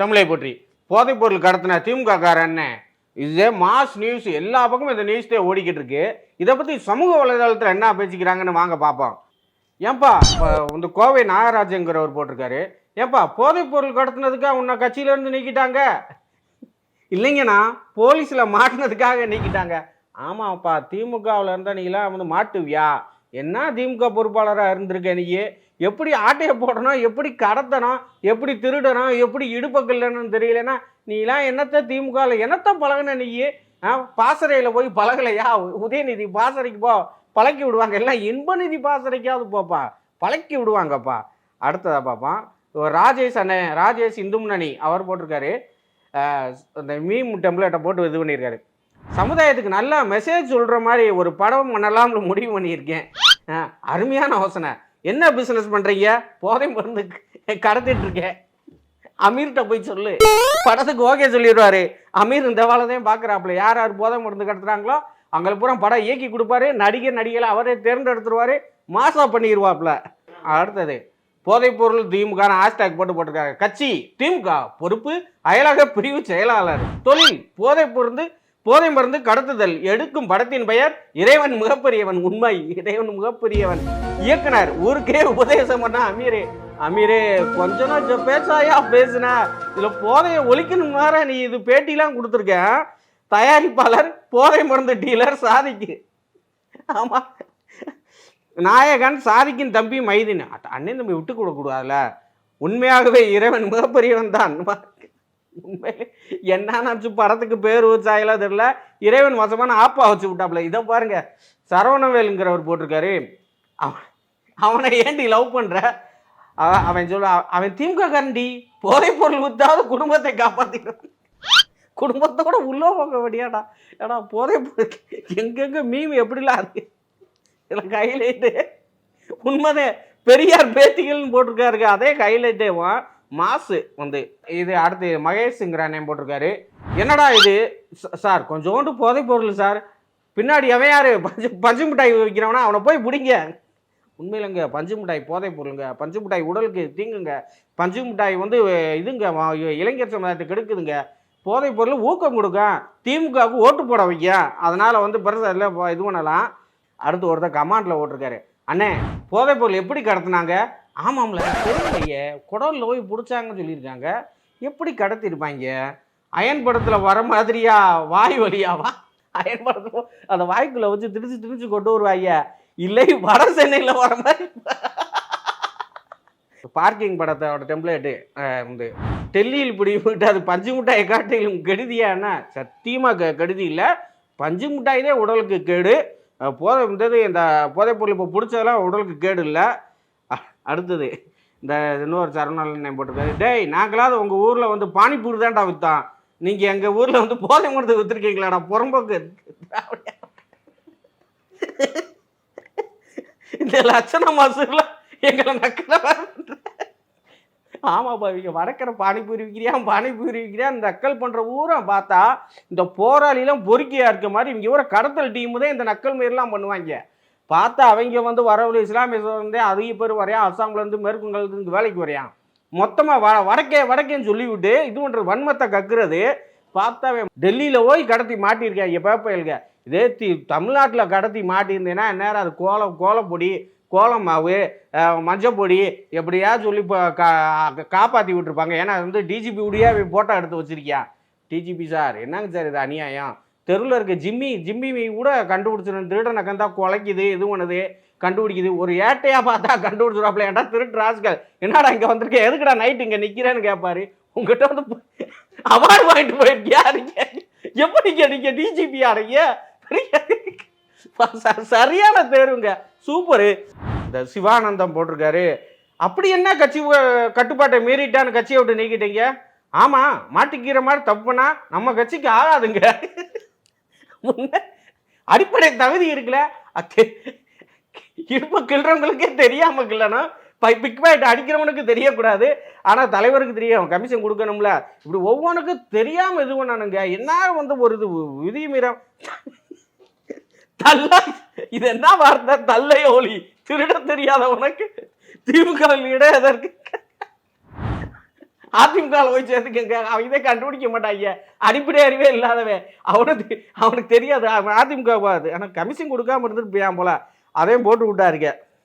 தமிழை பற்றி. போதைப்பொருள் கடத்தின திமுக காரன் இதே மாஸ் நியூஸ் எல்லா பக்கமும் இந்த நியூஸ் தான் ஓடிக்கிட்டு இருக்கு. இதை பற்றி சமூக வலைதளத்தில் என்ன பேசிக்கிறாங்கன்னு வாங்க பார்ப்போம் ஏன்பா இப்போ இந்த கோவை நாகராஜங்கிறவர் போட்டிருக்காரு. ஏன்பா போதைப்பொருள் கடத்தினதுக்காக உன்னை கட்சியிலேருந்து நீக்கிட்டாங்க? இல்லைங்கண்ணா போலீஸில் மாட்டினதுக்காக நீக்கிட்டாங்க. ஆமாப்பா திமுகவில் இருந்தால் நீங்களாம் வந்து மாட்டுவியா? என்ன திமுக பொறுப்பாளராக இருந்திருக்க நீ எப்படி ஆட்டையை போடணும் எப்படி கடத்தணும் எப்படி திருடணும் எப்படி இடுப்பக்கில்லன்னு தெரியலன்னா நீலாம் என்னத்த திமுகவில் என்னத்த பழகின நீ? ஆ பாசறையில் போய் பழகலையா? உதயநிதி பாசறைக்கு போ பழக்கி விடுவாங்க. எல்லாம் இன்பநிதி பாசறைக்காவது போப்பா. பழக்கி விடுவாங்கப்பா. அடுத்ததா பார்ப்பான் ராஜேஷ் அண்ணன் ராஜேஷ் இந்து முன்னணி அவர் போட்டிருக்காரு. அந்த இந்த மீம் டெம்ப்ளேட்டை போட்டு இது பண்ணியிருக்காரு. சமுதாயத்துக்கு நல்லா மெசேஜ் சொல்கிற மாதிரி ஒரு படம் பண்ணலாம்னு முடிவு பண்ணியிருக்கேன். அருமையான யோசனை. என்ன பிஸ்னஸ் பண்ணுறீங்க போதை மருந்து கடத்திட்டு இருக்கேன் அமீர்கிட்ட போய் சொல்லு. படத்துக்கு ஓகே சொல்லிடுவாரு. அமீர் இந்த வேலைதான் பார்க்குறாப்புல யார் யார் போதை மருந்து கடத்துறாங்களோ அங்கே பூரா படம் இயக்கி கொடுப்பாரு. நடிகர் நடிகளை அவரே தேர்ந்தெடுத்துருவாரு. மாசா பண்ணிடுவாப்புல அடுத்தது போதைப்பொருள் திமுக ஹேஷ்டேக் போட்டு போட்டிருக்காங்க. கட்சி திமுக பொறுப்பு அயலக பிரிவு செயலாளர். தொழில் போதை பொருந்து போதை மருந்து கடத்துதல். எடுக்கும் படத்தின் பெயர் இறைவன் மிகப்பெரியவன். உண்மை இறைவன் மிகப்பெரியவன். இயக்குனர் ஊருக்கே உபதேசம் பண்ண அமீரே. அமீரே கொஞ்சம் நாள் பேசாயா பேசுன? இதுல போதையை ஒழிக்கணும் வேற நீ இது பேட்டிலாம் கொடுத்துருக்க. தயாரிப்பாளர் போதை மருந்து டீலர் சாதிக்கு. ஆமா. நாயகன் சாதிக்கின் தம்பி மைதின். அண்ணன் தம்பி விட்டு கொடுக்க உண்மையாகவே இறைவன் மிகப்பெரியவன் தான். உண்மையிலே என்ன நினச்சி படத்துக்கு பேர் வச்சாயெல்லாம் தெரியல. இறைவன் வசமான ஆப்பா வச்சு விட்டாப்புல. இதை பாருங்க சரவணவேலுங்கிறவர் போட்டிருக்காரு. அவன் அவனை ஏண்டி லவ் பண்ற? அவன் சொல்ல அவன் திமுக கண்டி போதை பொருள் வித்தாவது குடும்பத்தை காப்பாத்திக்கிறான் குடும்பத்தோட உள்ளே போக வேண்டியாடா ஏடா போதை பொருள். எங்கெங்க மீம் எப்படிலாம் இருக்கு? இதில் ஹைலைட்டு உண்மைதே பெரியார் பேத்திகள்னு போட்டிருக்காருங்க. அதே ஹைலைட்டேவும் மாசு வந்து இது அடுத்து மகேஷுங்கிற நேம் போட்டிருக்காரு. என்னடா இது? ச- சார் கொஞ்சோண்டு போதை பொருள் சார். பின்னாடி எவன் யாரு? பஞ்சு பஞ்சு மிட்டாய் விற்கிறவனா? அவனை போய் பிடிங்க. உண்மையிலங்க பஞ்சு மிட்டாய் போதை பொருளுங்க. பஞ்சு மிட்டாய் உடலுக்கு தீங்குங்க. பஞ்சு மிட்டாய் வந்து இதுங்க இளைஞர் சமுதாயத்தை கெடுக்குதுங்க. போதைப் பொருள் ஊக்கம் கொடுக்க திமுகவுக்கு ஓட்டு போட வைக்க. அதனால் வந்து பெருசாக இல்லை இது பண்ணலாம். அடுத்து ஒருத்தர் கமாண்டில் ஓட்டிருக்காரு. அண்ணே போதைப் பொருள் எப்படி கடத்துனாங்க? ஆமாம்ல தெரியலையே குடலில் போய் பிடிச்சாங்கன்னு சொல்லியிருக்காங்க. எப்படி கடத்திருப்பாங்க அயன் படத்தில் வர மாதிரியா வாய் வழியாவா? அயன் படத்தில் அந்த வாய்க்குள்ளே வச்சு திரிச்சு திரிச்சு கொண்டு வருவாங்க இல்லை வட சென்னையில் வர மாதிரி. பார்க்கிங் படத்தோட டெம்ப்ளேட்டு வந்து டெல்லியில் பிடிவிட்டு அது பஞ்சு மிட்டாயை காட்டிலும் கெடுதியானா சத்தியமாக க கெடுதி இல்லை. பஞ்சு மிட்டாய் தான் உடலுக்கு கேடு. போதை இந்த போதைப்பொருள் இப்போ பிடிச்சதெல்லாம் உடலுக்கு கேடு இல்லை. அடுத்தது. இந்த இன்னொரு சரணாலயம் போட்டிருக்காரு. டேய் நாங்களாவது உங்கள் ஊரில் வந்து பானிபூரி தான்டா விற்றான் நீங்கள் எங்கள் ஊரில் வந்து போதை மருந்து விற்றுருக்கீங்களாடா புறம்போக்கு. இந்த லட்சண மாசுல எங்களை நக்கலை ஆமாப்பா இவங்க வடக்கிற பானிபூரி விற்கிறியா பானிபூரி விற்கிறியா இந்த நக்கல் பண்ணுற ஊரை பார்த்தா இந்த போராளிலாம் பொறுக்கியாக இருக்க மாதிரி இவங்க ஊரை கடத்தல் டீமு தான் இந்த நக்கல் மாரிலாம் பண்ணுவாங்க. பார்த்தா அவங்க வந்து வரவழி இஸ்லாமிய வந்து அதிக பேர் வரையா அஸ்ஸாம்லேருந்து மேற்குங்கலேருந்து வேலைக்கு வரையான் மொத்தமாக வ வடக்கே வடக்கேன்னு சொல்லிவிட்டு இது பண்ணுறது வன்மத்தை கக்குறது. பார்த்தா அவன் டெல்லியில் போய் கடத்தி மாட்டியிருக்காங்க பேப்பையில்க இதே தி தமிழ்நாட்டில் கடத்தி மாட்டியிருந்தேன்னா நேரம் அது கோலம் கோலப்பொடி கோலம் மாவு மஞ்சப்பொடி எப்படியா சொல்லி இப்போ கா காப்பாற்றி விட்டுருப்பாங்க. ஏன்னா அது வந்து டிஜிபி உடைய ஃபோட்டோ எடுத்து வச்சுருக்கியா. டிஜிபி சார் என்னங்க சார் இது அநியாயம்? தெருவில் இருக்க ஜிம்மி ஜிம்மி கூட கண்டுபிடிச்சிடும் திருடனை கந்தா குலைக்குது இது பண்ணுது கண்டுபிடிக்குது. ஒரு ஏட்டையாக பார்த்தா கண்டுபிடிச்சிடாப்ல ஏன்டா திருட்டு ராஸ்கல் என்னடா இங்கே வந்திருக்கேன் எதுக்குடா நைட் இங்கே நிற்கிறேன்னு கேட்பாரு உங்ககிட்ட வந்து அவார்டு வாங்கிட்டு போயிருக்கியா? நீங்க எப்படிங்க நீங்க டிஜிபி ஆறீங்க சரியான தேர்வுங்க சூப்பரு இந்த சிவானந்தம் போட்டிருக்காரு. அப்படி என்ன கட்சி கட்டுப்பாட்டை மீறிட்டான்னு கட்சியை விட்டு நீக்கிட்டீங்க? ஆமாம் மாட்டிக்கிற மாதிரி தப்புனா நம்ம கட்சிக்கு ஆகாதுங்க. முன்ன அடிப்படை தகுதி இருக்குல்ல? அக்கு இடுப்பு கிள்றவங்களுக்கே தெரியாம கிள்ளணும் பிக் பேட் அடிக்கிறவனுக்கு தெரியக்கூடாது. ஆனால் தலைவருக்கு தெரியும் கமிஷன் கொடுக்கணும்ல. இப்படி ஒவ்வொன்றுக்கும் தெரியாமல் இது பண்ணானுங்க. என்ன வந்து ஒரு இது விதி மீறம். தள்ள இது என்ன வார்த்தை? தல்லை ஒளி. திருட தெரியாத உனக்கு. திமுக இடம் எதற்கு? அதிமுகவில் போய் சேர்த்துக்கங்க அவன் இதே கண்டுபிடிக்க மாட்டாங்க அடிப்படை அறிவே இல்லாதவன். அவனுக்கு அவனுக்கு தெரியாது. அவன் அதிமுக போகாது. ஆனால் கமிஷன் கொடுக்காம இருந்துட்டு போயான் போல. அதையும் போட்டு விட்டாருங்க.